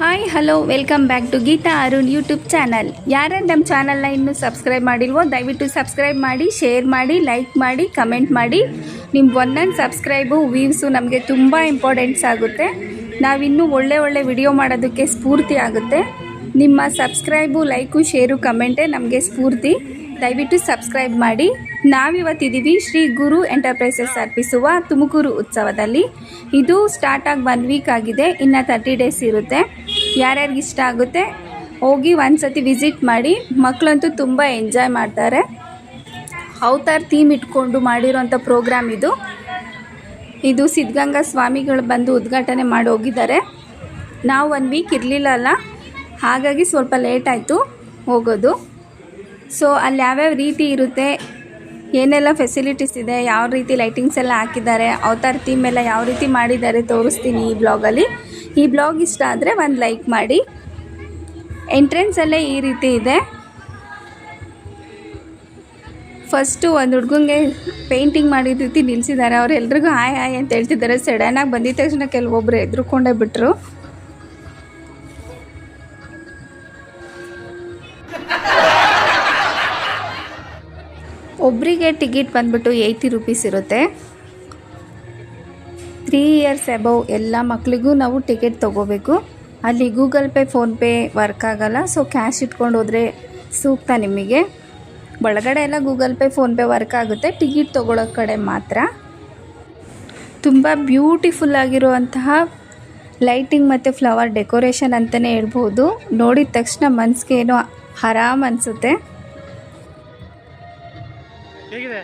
Hi hello welcome back to Geetha Arun YouTube channel ಯಾರು ನಮ್ಮ ಚಾನಲ್ನ ಇನ್ನೂ ಸಬ್ಸ್ಕ್ರೈಬ್ ಮಾಡಿಲ್ವೋ, ದಯವಿಟ್ಟು ಸಬ್ಸ್ಕ್ರೈಬ್ ಮಾಡಿ ಶೇರ್ ಮಾಡಿ ಲೈಕ್ ಮಾಡಿ ಕಮೆಂಟ್ ಮಾಡಿ. ನಿಮ್ಮ ಒಂದೊಂದು ಸಬ್ಸ್ಕ್ರೈಬು ವೀವ್ಸ್ ನಮಗೆ ತುಂಬ ಇಂಪಾರ್ಟೆಂಟ್ಸ್ ಆಗುತ್ತೆ. ನಾವಿನ್ನೂ ಒಳ್ಳೆ ಒಳ್ಳೆ ವಿಡಿಯೋ ಮಾಡೋದಕ್ಕೆ ಸ್ಫೂರ್ತಿ ಆಗುತ್ತೆ. ನಿಮ್ಮ ಸಬ್ಸ್ಕ್ರೈಬು ಲೈಕು ಶೇರು ಕಮೆಂಟೇ ನಮಗೆ ಸ್ಫೂರ್ತಿ. ದಯವಿಟ್ಟು ಸಬ್ಸ್ಕ್ರೈಬ್ ಮಾಡಿ. ನಾವಿವತ್ತಿದ್ದೀವಿ ಶ್ರೀ ಗುರು ಎಂಟರ್ಪ್ರೈಸಸ್ ಅರ್ಪಿಸುವ ತುಮಕೂರು ಉತ್ಸವದಲ್ಲಿ. ಇದು ಸ್ಟಾರ್ಟ್ ಆಗಿ ಒನ್ ವೀಕ್ ಆಗಿದೆ, ಇನ್ನು ತರ್ಟಿ ಡೇಸ್ ಇರುತ್ತೆ. ಯಾರ್ಯಾರಿಗೆ ಇಷ್ಟ ಆಗುತ್ತೆ, ಹೋಗಿ ಒಂದ್ಸತಿ ವಿಸಿಟ್ ಮಾಡಿ ಮಕ್ಕಳಂತೂ ತುಂಬ ಎಂಜಾಯ್ ಮಾಡ್ತಾರೆ. ಅವತಾರ್ ಥೀಮ್ ಇಟ್ಕೊಂಡು ಮಾಡಿರೋಂಥ ಪ್ರೋಗ್ರಾಮ್ ಇದು. ಇದು ಸಿದ್ಧಗಂಗಾ ಸ್ವಾಮಿಗಳು ಬಂದು ಉದ್ಘಾಟನೆ ಮಾಡಿ ಹೋಗಿದ್ದಾರೆ. ನಾವು ಒನ್ ವೀಕ್ ಇರಲಿಲ್ಲಲ್ಲ ಹಾಗಾಗಿ ಸ್ವಲ್ಪ ಲೇಟ್ ಆಯಿತು ಹೋಗೋದು. ಸೊ ಅಲ್ಲಿ ಯಾವ್ಯಾವ ರೀತಿ ಇರುತ್ತೆ, ಏನೆಲ್ಲ ಫೆಸಿಲಿಟೀಸ್ ಇದೆ, ಯಾವ ರೀತಿ ಲೈಟಿಂಗ್ಸ್ ಎಲ್ಲ ಹಾಕಿದ್ದಾರೆ, ಅವತಾರ ಥೀಮ್ ಎಲ್ಲ ಯಾವ ರೀತಿ ಮಾಡಿದ್ದಾರೆ ತೋರಿಸ್ತೀನಿ ಈ ಬ್ಲಾಗಲ್ಲಿ ಈ ಬ್ಲಾಗ್ ಇಷ್ಟ ಆದರೆ ಒಂದು ಲೈಕ್ ಮಾಡಿ. ಎಂಟ್ರೆನ್ಸಲ್ಲೇ ಈ ರೀತಿ ಇದೆ. ಫಸ್ಟು ಒಂದು ಹುಡುಗಂಗೆ ಪೇಂಟಿಂಗ್ ಮಾಡಿದ ರೀತಿ ನಿಲ್ಲಿಸಿದ್ದಾರೆ ಅವ್ರು ಎಲ್ರಿಗೂ ಹಾಯ್ ಹಾಯ್ ಅಂತ ಹೇಳ್ತಿದ್ದಾರೆ. ಸಡನ್ನಾಗಿ ಬಂದಿದ್ದ ತಕ್ಷಣ ಕೆಲವೊಬ್ಬರು ಎದ್ರುಕೊಂಡೇ ಬಿಟ್ರು. ಒಬ್ಬರಿಗೆ ಟಿಕೆಟ್ ಬಂದ್ಬಿಟ್ಟು ಏಯ್ಟಿ ರುಪೀಸ್ ಇರುತ್ತೆ. ತ್ರೀ ಇಯರ್ಸ್ ಅಬೌವ್ ಎಲ್ಲ ಮಕ್ಕಳಿಗೂ ನಾವು ಟಿಕೆಟ್ ತೊಗೋಬೇಕು. ಅಲ್ಲಿ ಗೂಗಲ್ ಪೇ ಫೋನ್ಪೇ ವರ್ಕ್ ಆಗಲ್ಲ. ಸೊ ಕ್ಯಾಶ್ ಇಟ್ಕೊಂಡು ಹೋದರೆ ಸೂಕ್ತ ನಿಮಗೆ. ಒಳಗಡೆ ಎಲ್ಲ ಗೂಗಲ್ ಪೇ ಫೋನ್ಪೇ ವರ್ಕ್ ಆಗುತ್ತೆ. ಟಿಕೆಟ್ ತೊಗೊಳ್ಳೋ ಕಡೆ ಮಾತ್ರ. ತುಂಬ ಬ್ಯೂಟಿಫುಲ್ ಆಗಿರುವಂತಹ ಲೈಟಿಂಗ್ ಮತ್ತು ಫ್ಲವರ್ ಡೆಕೋರೇಷನ್ ಅಂತಲೇ ಹೇಳ್ಬೋದು. ನೋಡಿದ ತಕ್ಷಣ ಮನಸ್ಸಿಗೆ ಏನೋ ಆರಾಮ್ ಅನಿಸುತ್ತೆ. ಹೇಗಿದೆ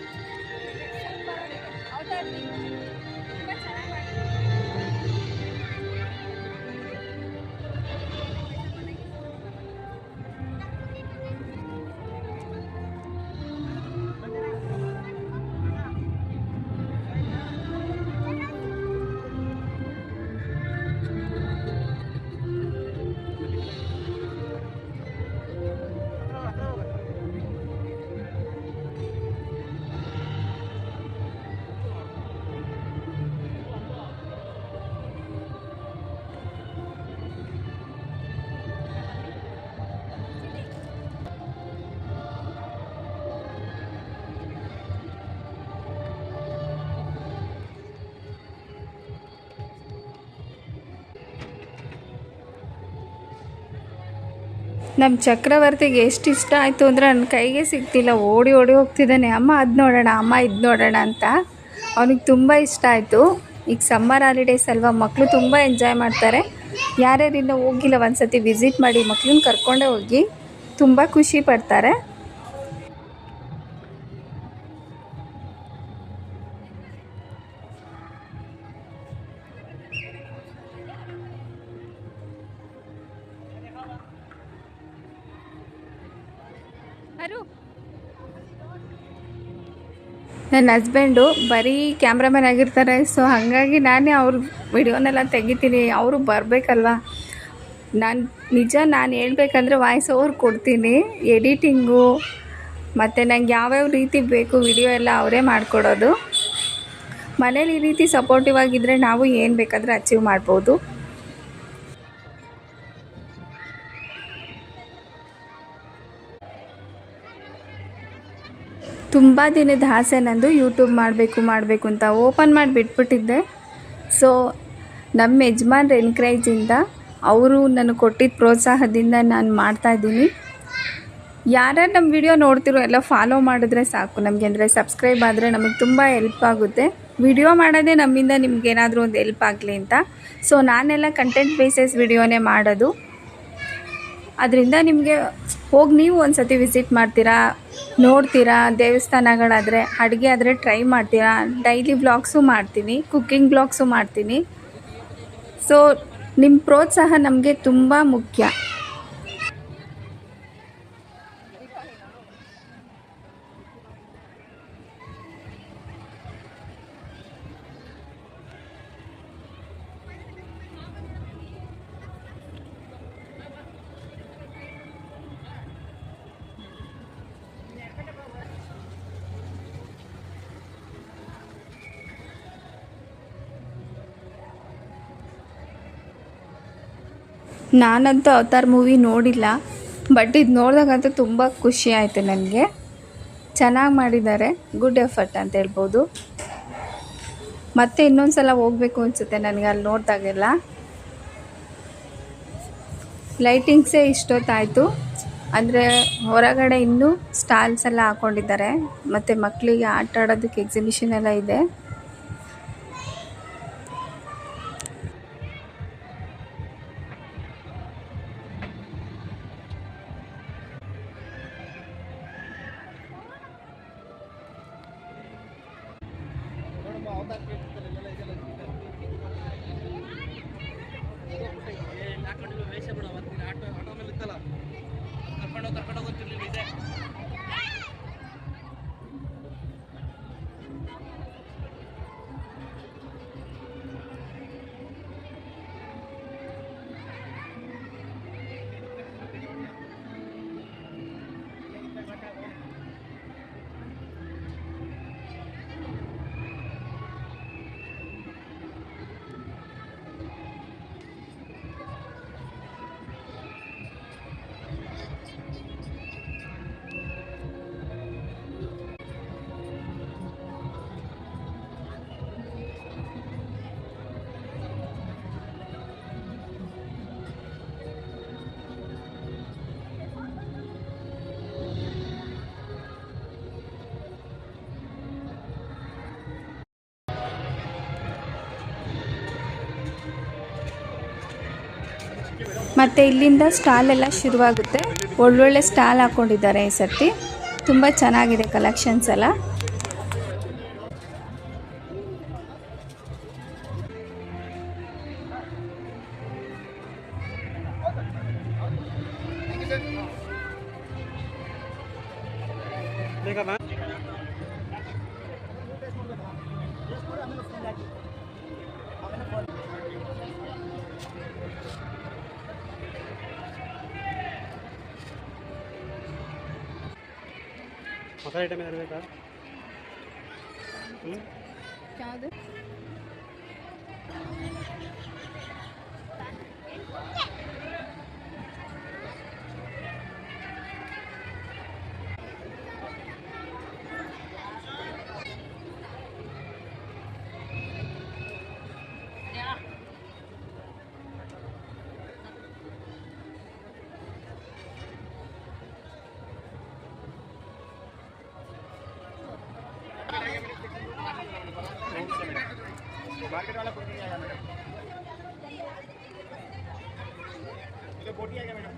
ನಮ್ಮ ಚಕ್ರವರ್ತಿಗೆ ಎಷ್ಟು ಇಷ್ಟ ಆಯಿತು ಅಂದರೆ ನನ್ನ ಕೈಗೆ ಸಿಗ್ತಿಲ್ಲ. ಓಡಿ ಓಡಿ ಹೋಗ್ತಿದ್ದಾನೆ. ಅಮ್ಮ, ಅದು ನೋಡೋಣ, ಅಮ್ಮ, ಇದು ನೋಡೋಣ ಅಂತ. ಅವನಿಗೆ ತುಂಬ ಇಷ್ಟ ಆಯಿತು. ಈಗ ಸಮ್ಮರ್ ಹಾಲಿಡೇಸ್ ಅಲ್ವಾ ಮಕ್ಕಳು ತುಂಬ ಎಂಜಾಯ್ ಮಾಡ್ತಾರೆ. ಯಾರ್ಯಾರಿಂದ ಹೋಗಿಲ್ಲ ಒಂದು ಸತಿ ವಿಸಿಟ್ ಮಾಡಿ ಮಕ್ಕಳನ್ನ ಕರ್ಕೊಂಡೇ ಹೋಗಿ ತುಂಬ ಖುಷಿ ಪಡ್ತಾರೆ. ನನ್ನ ಹಸ್ಬೆಂಡು ಬರೀ ಕ್ಯಾಮ್ರಾಮನ್ ಆಗಿರ್ತಾರೆ. ಸೊ ಹಾಗಾಗಿ ನಾನೇ ಅವ್ರ ವಿಡಿಯೋನೆಲ್ಲ ತೆಗಿತೀನಿ. ಅವರು ಬರಬೇಕಲ್ವ? ನಾನು ನಿಜ ನಾನು ಹೇಳ್ಬೇಕಂದ್ರೆ ವಾಯ್ಸ್ ಓವರ್ ಕೊಡ್ತೀನಿ. ಎಡಿಟಿಂಗು, ಮತ್ತು ನಂಗೆ ಯಾವ್ಯಾವ ರೀತಿ ಬೇಕು ವಿಡಿಯೋ ಎಲ್ಲ ಅವರೇ ಮಾಡಿಕೊಡೋದು. ಮನೇಲಿ ಈ ರೀತಿ ಸಪೋರ್ಟಿವ್ ಆಗಿದ್ದರೆ ನಾವು ಏನು ಬೇಕಾದರೂ ಅಚೀವ್ ಮಾಡ್ಬೋದು. ತುಂಬ ದಿನದ ಆಸೆ ನಂದು ಯೂಟ್ಯೂಬ್ ಮಾಡಬೇಕು ಮಾಡಬೇಕು ಅಂತ ಓಪನ್ ಮಾಡಿ ಬಿಟ್ಬಿಟ್ಟಿದ್ದೆ. ಸೊ ನಮ್ಮ ಯಜಮಾನ್ರ ಎನ್ಕರೇಜಿಂದ ಅವರು ನನಗೆ ಕೊಟ್ಟಿದ್ದ ಪ್ರೋತ್ಸಾಹದಿಂದ ನಾನು ಮಾಡ್ತಾಯಿದ್ದೀನಿ ಯಾರ್ಯಾರು ನಮ್ಮ ವಿಡಿಯೋ ನೋಡ್ತಿರೋ ಎಲ್ಲ ಫಾಲೋ ಮಾಡಿದ್ರೆ ಸಾಕು. ನಮಗೆ ಅಂದರೆ ಸಬ್ಸ್ಕ್ರೈಬ್ ಆದರೆ ನಮಗೆ ತುಂಬ ಹೆಲ್ಪ್ ಆಗುತ್ತೆ. ವಿಡಿಯೋ ಮಾಡೋದೇ ನಮ್ಮಿಂದ ನಿಮ್ಗೆ ಏನಾದರೂ ಒಂದು ಹೆಲ್ಪ್ ಆಗಲಿ ಅಂತ. ಸೊ ನಾನೆಲ್ಲ ಕಂಟೆಂಟ್ ಬೇಸಸ್ ವಿಡಿಯೋನೇ ಮಾಡೋದು. ಅದರಿಂದ ನಿಮಗೆ ಹೋಗಿ ನೀವು ಒಂದು ಸತಿ ವಿಸಿಟ್ ಮಾಡ್ತೀರಾ, ನೋಡ್ತೀರಾ, ದೇವಸ್ಥಾನಗಳಾದರೆ ಅಡುಗೆ ಆದರೆ ಟ್ರೈ ಮಾಡ್ತೀರಾ. ಡೈಲಿ ಬ್ಲಾಗ್ಸು ಮಾಡ್ತೀನಿ ಕುಕ್ಕಿಂಗ್ ಬ್ಲಾಗ್ಸು ಮಾಡ್ತೀನಿ. ಸೊ ನಿಮ್ಮ ಪ್ರೋತ್ಸಾಹ ನಮಗೆ ತುಂಬ ಮುಖ್ಯ. ನಾನಂತೂ ಅವತಾರ್ ಮೂವಿ ನೋಡಿಲ್ಲ ಬಟ್ ಇದು ನೋಡಿದಾಗಂತೂ ತುಂಬ ಖುಷಿ ಆಯಿತು ನನಗೆ. ಚೆನ್ನಾಗಿ ಮಾಡಿದ್ದಾರೆ ಗುಡ್ ಎಫರ್ಟ್ ಅಂತ ಹೇಳ್ಬೋದು. ಮತ್ತೆ ಇನ್ನೊಂದು ಸಲ ಹೋಗ್ಬೇಕು ಅನಿಸುತ್ತೆ ನನಗೆ ಅಲ್ಲಿ ನೋಡಿದಾಗೆಲ್ಲ. ಲೈಟಿಂಗ್ಸೇ ಇಷ್ಟೊತ್ತಾಯಿತು, ಅಂದರೆ ಹೊರಗಡೆ ಇನ್ನೂ ಸ್ಟಾಲ್ಸ್ ಎಲ್ಲ ಹಾಕ್ಕೊಂಡಿದ್ದಾರೆ ಮತ್ತು ಮಕ್ಕಳಿಗೆ ಆಟ ಆಡೋದಕ್ಕೆ ಎಕ್ಸಿಬಿಷನ್ ಎಲ್ಲ ಇದೆ. ಮತ್ತು ಇಲ್ಲಿಂದ ಸ್ಟಾಲ್ ಎಲ್ಲ ಶುರುವಾಗುತ್ತೆ. ಒಳ್ಳೊಳ್ಳೆ ಸ್ಟಾಲ್ ಹಾಕ್ಕೊಂಡಿದ್ದಾರೆ ಈ ಸರ್ತಿ. ತುಂಬ ಚೆನ್ನಾಗಿದೆ ಕಲೆಕ್ಷನ್ಸ್ ಎಲ್ಲ. ಮಸಾಲೆ ಐಟಮ್ मार्केट वाला कुछ नहीं आया मैडम। ये बोटी आ गया मैडम।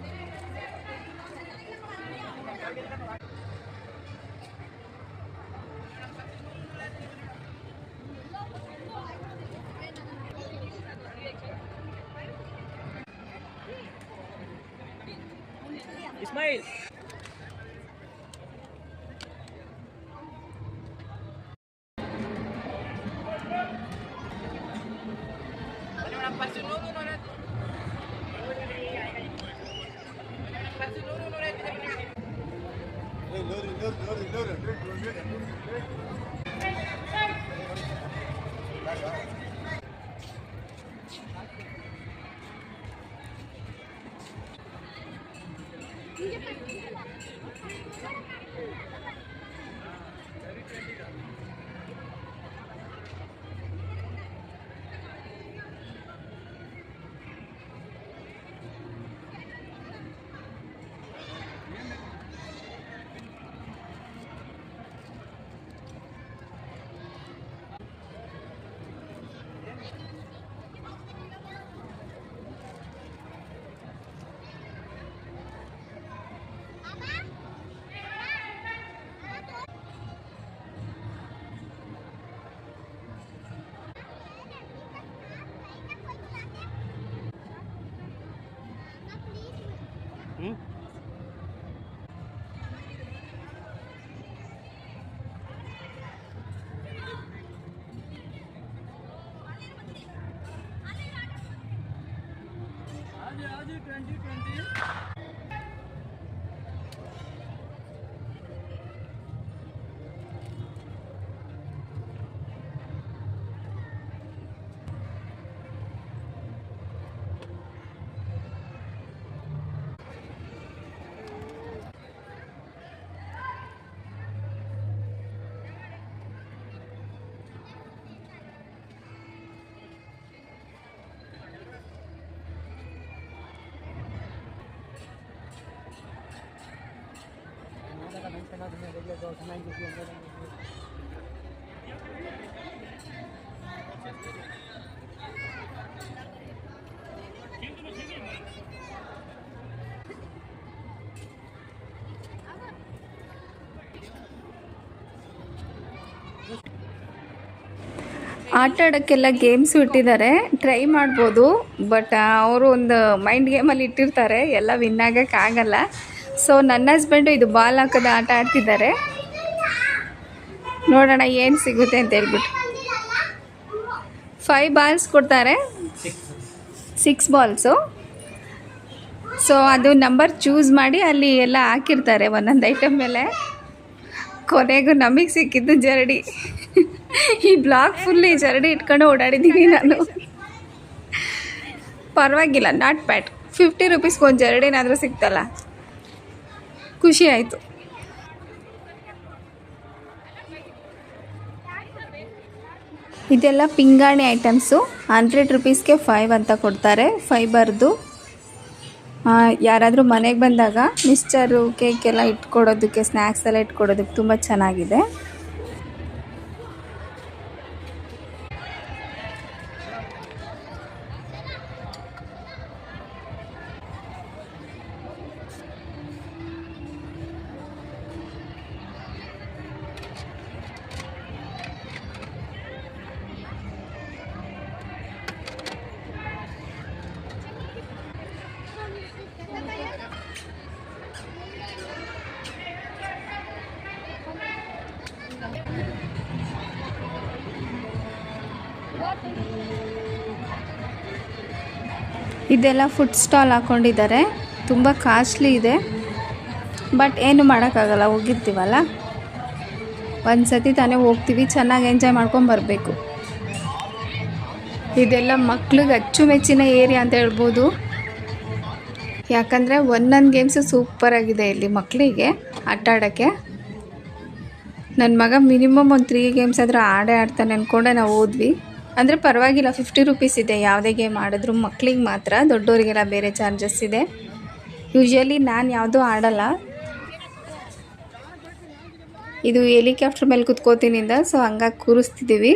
2020 ಆಟ ಆಡೋಕ್ಕೆಲ್ಲ ಗೇಮ್ಸ್ ಇಟ್ಟಿದ್ದಾರೆ. ಟ್ರೈ ಮಾಡ್ಬೋದು. ಬಟ್ ಅವರು ಒಂದು ಮೈಂಡ್ ಗೇಮಲ್ಲಿ ಇಟ್ಟಿರ್ತಾರೆ. ಎಲ್ಲ ವಿನ್ ಆಗೋಕ್ಕಾಗಲ್ಲ ಸೊ ನನ್ನ ಹಸ್ಬೆಂಡು ಇದು ಬಾಲ್ ಹಾಕೋದು ಆಟ ಆಡ್ತಿದ್ದಾರೆ. ನೋಡೋಣ ಏನು ಸಿಗುತ್ತೆ ಅಂತ ಹೇಳ್ಬಿಟ್ಟು. ಫೈವ್ ಬಾಲ್ಸ್ ಕೊಡ್ತಾರೆ. ಸಿಕ್ಸ್ ಬಾಲ್ಸು ಸೊ ಅದು ನಂಬರ್ ಚೂಸ್ ಮಾಡಿ ಅಲ್ಲಿ ಎಲ್ಲ ಹಾಕಿರ್ತಾರೆ ಒಂದೊಂದು ಐಟಮ್ ಮೇಲೆ. ಕೊನೆಗೂ ನಮಗೆ ಸಿಕ್ಕಿದ್ದು ಜರಡಿ. ಈ ಬ್ಲಾಕ್ ಫುಲ್ಲಿ ಜರಡಿ ಇಟ್ಕೊಂಡು ಓಡಾಡಿದ್ದೀನಿ ನಾನು. ಪರವಾಗಿಲ್ಲ ನಾಟ್ ಪ್ಯಾಟ್ ಫಿಫ್ಟಿ ರುಪೀಸ್ಗೆ ಒಂದು ಜರಡಿನಾದರೂ ಸಿಕ್ತಲ್ಲ. ಖುಷಿ ಆಯಿತು. ಇದೆಲ್ಲ ಪಿಂಗಾಣಿ ಐಟಮ್ಸು. ಹಂಡ್ರೆಡ್ ರುಪೀಸ್ಗೆ ಫೈವ್ ಅಂತ ಕೊಡ್ತಾರೆ. ಫೈಬರ್ದು. ಯಾರಾದರೂ ಮನೆಗೆ ಬಂದಾಗ ಮಿಕ್ಸ್ಚರು ಕೇಕ್ ಎಲ್ಲ ಇಟ್ಕೊಡೋದಕ್ಕೆ ಸ್ನ್ಯಾಕ್ಸ್ ಎಲ್ಲ ಇಟ್ಕೊಡೋದಕ್ಕೆ ತುಂಬ ಚೆನ್ನಾಗಿದೆ. ಇದೆಲ್ಲ ಫುಡ್ ಸ್ಟಾಲ್ ಹಾಕ್ಕೊಂಡಿದ್ದಾರೆ ತುಂಬ ಕಾಸ್ಟ್ಲಿ ಇದೆ. ಬಟ್ ಏನು ಮಾಡೋಕ್ಕಾಗಲ್ಲ, ಹೋಗಿರ್ತೀವಲ್ಲ? ಒಂದು ಸತಿ ತಾನೇ ಹೋಗ್ತೀವಿ, ಚೆನ್ನಾಗಿ ಎಂಜಾಯ್ ಮಾಡ್ಕೊಂಡು ಬರಬೇಕು. ಇದೆಲ್ಲ ಮಕ್ಳಿಗೆ ಅಚ್ಚುಮೆಚ್ಚಿನ ಏರಿಯಾ ಅಂತ ಹೇಳ್ಬೋದು. ಯಾಕಂದರೆ ಒಂದೊಂದು ಗೇಮ್ಸು ಸೂಪರಾಗಿದೆ ಇಲ್ಲಿ ಮಕ್ಕಳಿಗೆ ಆಟ ಆಡೋಕ್ಕೆ. ನನ್ನ ಮಗ ಮಿನಿಮಮ್ ಒಂದು ತ್ರೀ ಗೇಮ್ಸ್ ಆದರೂ ಆಡೇ ಆಡ್ತಾನೆ ಅಂದ್ಕೊಂಡೆ ನಾವು ಹೋದ್ವಿ. ಅಂದರೆ ಪರವಾಗಿಲ್ಲ ಫಿಫ್ಟಿ ರುಪೀಸ್ ಇದೆ. ಯಾವುದೇ ಗೇಮ್ ಆಡಿದ್ರು ಮಕ್ಳಿಗೆ ಮಾತ್ರ ದೊಡ್ಡವರಿಗೆಲ್ಲ ಬೇರೆ ಚಾರ್ಜಸ್ ಇದೆ. ಯೂಶ್ವಲಿ ನಾನು ಯಾವುದೂ ಆಡಲ್ಲ. ಇದು ಹೆಲಿಕಾಪ್ಟರ್ ಮೇಲೆ ಕುತ್ಕೋತೀನಿಂದ ಸೊ ಹಂಗಾಗಿ ಕೂರಿಸ್ತಿದ್ದೀವಿ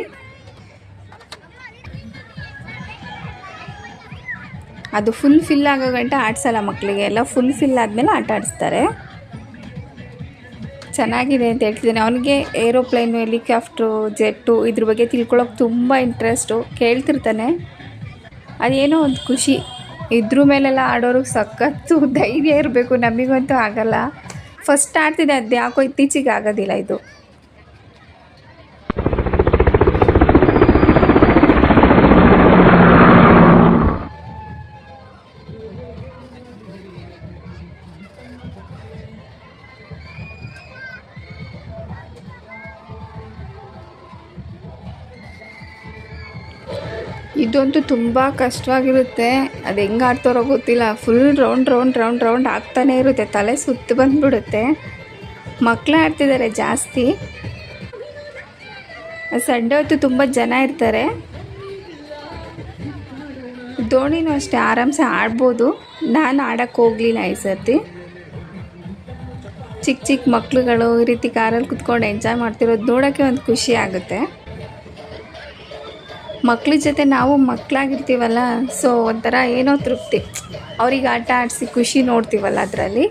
ಅದು ಫುಲ್ ಫಿಲ್ ಆಗೋ ಗಂಟೆ ಆಡಿಸಲ್ಲ ಮಕ್ಕಳಿಗೆ ಎಲ್ಲ ಫುಲ್ ಫಿಲ್ ಆದಮೇಲೆ ಆಟ ಆಡಿಸ್ತಾರೆ. ಚೆನ್ನಾಗಿದೆ ಅಂತ ಹೇಳ್ತಿದ್ದಾನೆ. ಅವನಿಗೆ ಏರೋಪ್ಲೇನು ಹೆಲಿಕಾಫ್ಟ್ರು ಜೆಟ್ಟು ಇದ್ರ ಬಗ್ಗೆ ತಿಳ್ಕೊಳ್ಳೋಕೆ ತುಂಬ ಇಂಟ್ರೆಸ್ಟು ಕೇಳ್ತಿರ್ತಾನೆ. ಅದೇನೋ ಒಂದು ಖುಷಿ. ಇದ್ರ ಮೇಲೆಲ್ಲ ಆಡೋರಿಗೆ ಸಖತ್ತು ಧೈರ್ಯ ಇರಬೇಕು. ನಮಗಂತೂ ಆಗಲ್ಲ. ಫಸ್ಟ್ ಆಡ್ತಿದ್ದೆ ಅದು ಯಾಕೋ ಇತ್ತೀಚೆಗೆ ಆಗೋದಿಲ್ಲ ಇದು. ಇದಂತೂ ತುಂಬ ಕಷ್ಟವಾಗಿರುತ್ತೆ. ಅದು ಹೆಂಗೆ ಆಡ್ತಾರೋ ಗೊತ್ತಿಲ್ಲ. Full round round round round ಆಗ್ತಾನೆ ಇರುತ್ತೆ. ತಲೆ ಸುತ್ತು ಬಂದ್ಬಿಡುತ್ತೆ. ಮಕ್ಕಳು ಆಡ್ತಿದ್ದಾರೆ ಜಾಸ್ತಿ. ಸಂಡೇ ಹೊತ್ತು ತುಂಬ ಜನ ಇರ್ತಾರೆ. ದೋಣಿನೂ ಅಷ್ಟೇ ಆರಾಮ್ಸೆ ಆಡ್ಬೋದು. ನಾನು ಆಡೋಕ್ಕೆ ಹೋಗಲಿಲ್ಲ ಈ ಸರ್ತಿ. ಚಿಕ್ಕ ಚಿಕ್ಕ ಮಕ್ಳುಗಳು ಈ ರೀತಿ ಕಾರಲ್ಲಿ ಕುತ್ಕೊಂಡು ಎಂಜಾಯ್ ಮಾಡ್ತಿರೋದು ನೋಡೋಕ್ಕೆ ಒಂದು ಖುಷಿ ಆಗುತ್ತೆ. ಮಕ್ಳ ಜೊತೆ ನಾವು ಮಕ್ಕಳಾಗಿರ್ತೀವಲ್ಲ ಸೊ ಒಂಥರ ಏನೋ ತೃಪ್ತಿ. ಅವ್ರಿಗೆ ಆಟ ಆಡಿಸಿ ಖುಷಿ ನೋಡ್ತೀವಲ್ಲ ಅದರಲ್ಲಿ.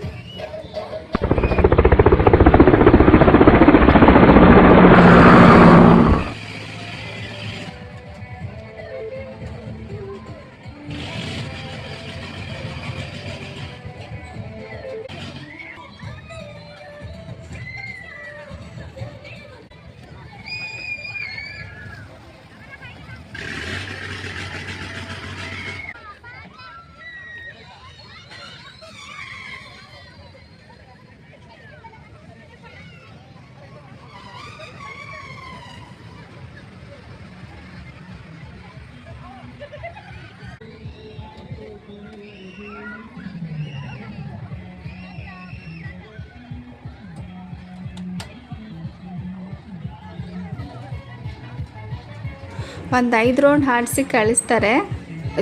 ಒಂದು ಐದು ರೌಂಡ್ ಆಡಿಸಿ ಕಳಿಸ್ತಾರೆ.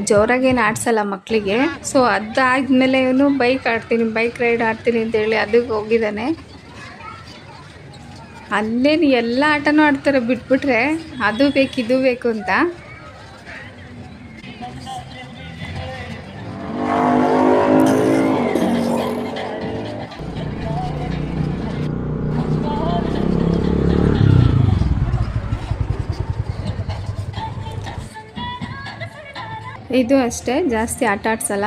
ಜೋರಾಗೇನು ಆಡಿಸಲ್ಲ ಮಕ್ಕಳಿಗೆ ಸೊ ಅದಾದಮೇಲೆ ಇವನು ಬೈಕ್ ಆಡ್ತೀನಿ ಬೈಕ್ ರೈಡ್ ಆಡ್ತೀನಿ ಅಂತೇಳಿ ಅದಕ್ಕೆ ಹೋಗಿದ್ದಾನೆ. ಅಲ್ಲೇನು ಎಲ್ಲ ಆಟನೂ ಆಡ್ತಾರೆ ಬಿಟ್ಬಿಟ್ರೆ ಅದು ಬೇಕು, ಇದು ಬೇಕು ಅಂತ. ಇದು ಅಷ್ಟೇ, ಜಾಸ್ತಿ ಆಟ ಆಡ್ಸಲ್ಲ.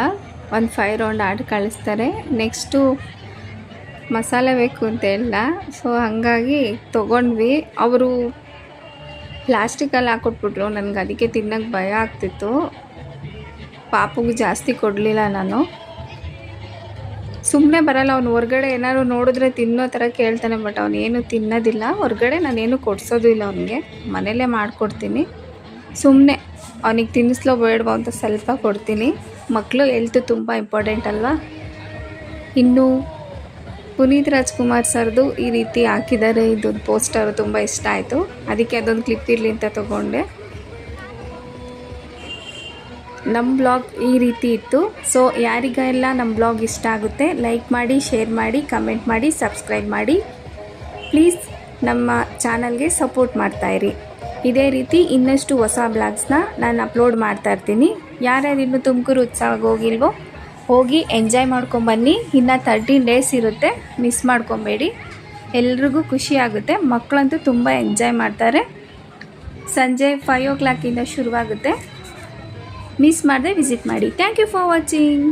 ಒಂದು ಫೈವ್ ರೌಂಡ್ ಆಡಿ ಕಳಿಸ್ತಾರೆ. ನೆಕ್ಸ್ಟು ಮಸಾಲೆ ಬೇಕು ಅಂತ ಇಲ್ಲ ಸೊ ಹಾಗಾಗಿ ತೊಗೊಂಡ್ವಿ. ಅವರು ಪ್ಲಾಸ್ಟಿಕಲ್ಲಿ ಹಾಕ್ಕೊಟ್ಬಿಟ್ರು ನನಗೆ ಅದಕ್ಕೆ ತಿನ್ನೋಕ್ಕೆ ಭಯ ಆಗ್ತಿತ್ತು. ಪಾಪುಗೆ ಜಾಸ್ತಿ ಕೊಡಲಿಲ್ಲ ನಾನು. ಸುಮ್ಮನೆ ಬರಲ್ಲ, ಅವ್ನು ಹೊರ್ಗಡೆ ಏನಾದ್ರು ನೋಡಿದ್ರೆ ತಿನ್ನೋ ಥರ ಕೇಳ್ತಾನೆ, ಬಟ್ ಅವನೇನು ತಿನ್ನೋದಿಲ್ಲ. ಹೊರಗಡೆ ನಾನೇನು ಕೊಡಿಸೋದು ಇಲ್ಲ ಅವನಿಗೆ. ಮನೇಲೇ ಮಾಡಿಕೊಡ್ತೀನಿ. ಸುಮ್ಮನೆ ಅವನಿಗೆ ತಿನ್ನಿಸ್ಲೋ ಬೇಡವೋ ಅಂತ ಸ್ವಲ್ಪ ಕೊಡ್ತೀನಿ. ಮಕ್ಕಳು ಹೆಲ್ತ್ ತುಂಬ ಇಂಪಾರ್ಟೆಂಟ್ ಅಲ್ವಾ? ಇನ್ನು ಪುನೀತ್ ರಾಜ್ಕುಮಾರ್ ಸರ್ದು ಈ ರೀತಿ ಹಾಕಿದ್ದಾರೆ. ಇದೊಂದು ಪೋಸ್ಟರು ತುಂಬ ಇಷ್ಟ ಆಯಿತು. ಅದಕ್ಕೆ ಅದೊಂದು ಕ್ಲಿಪ್ ಇರಲಿ ಅಂತ ತೊಗೊಂಡೆ. ನಮ್ಮ ಬ್ಲಾಗ್ ಈ ರೀತಿ ಇತ್ತು. ಸೊ ಯಾರಿಗೆಲ್ಲ ನಮ್ಮ ಬ್ಲಾಗ್ ಇಷ್ಟ ಆಗುತ್ತೆ ಲೈಕ್ ಮಾಡಿ ಶೇರ್ ಮಾಡಿ ಕಮೆಂಟ್ ಮಾಡಿ ಸಬ್ಸ್ಕ್ರೈಬ್ ಮಾಡಿ. ಪ್ಲೀಸ್ ನಮ್ಮ ಚಾನಲ್ಗೆ ಸಪೋರ್ಟ್ ಮಾಡ್ತಾಯಿರಿ ಇದೇ ರೀತಿ ಇನ್ನಷ್ಟು ಹೊಸ ಬ್ಲಾಗ್ಸ್ನ ನಾನು ಅಪ್ಲೋಡ್ ಮಾಡ್ತಾ ಇರ್ತೀನಿ. ಯಾರ್ಯಾರು ಇನ್ನು ತುಮಕೂರು ಉತ್ಸವಕ್ಕೆ ಹೋಗಿಲ್ವೋ, ಹೋಗಿ ಎಂಜಾಯ್ ಮಾಡ್ಕೊಂಬನ್ನಿ ಇನ್ನು ತರ್ಟೀನ್ ಡೇಸ್ ಇರುತ್ತೆ. ಮಿಸ್ ಮಾಡ್ಕೊಬೇಡಿ. ಎಲ್ರಿಗೂ ಖುಷಿ ಆಗುತ್ತೆ. ಮಕ್ಕಳಂತೂ ತುಂಬ ಎಂಜಾಯ್ ಮಾಡ್ತಾರೆ. ಸಂಜೆ ಫೈವ್ ಓ ಕ್ಲಾಕಿಂದ ಶುರುವಾಗುತ್ತೆ. ಮಿಸ್ ಮಾಡದೆ ವಿಸಿಟ್ ಮಾಡಿ. Thank you for watching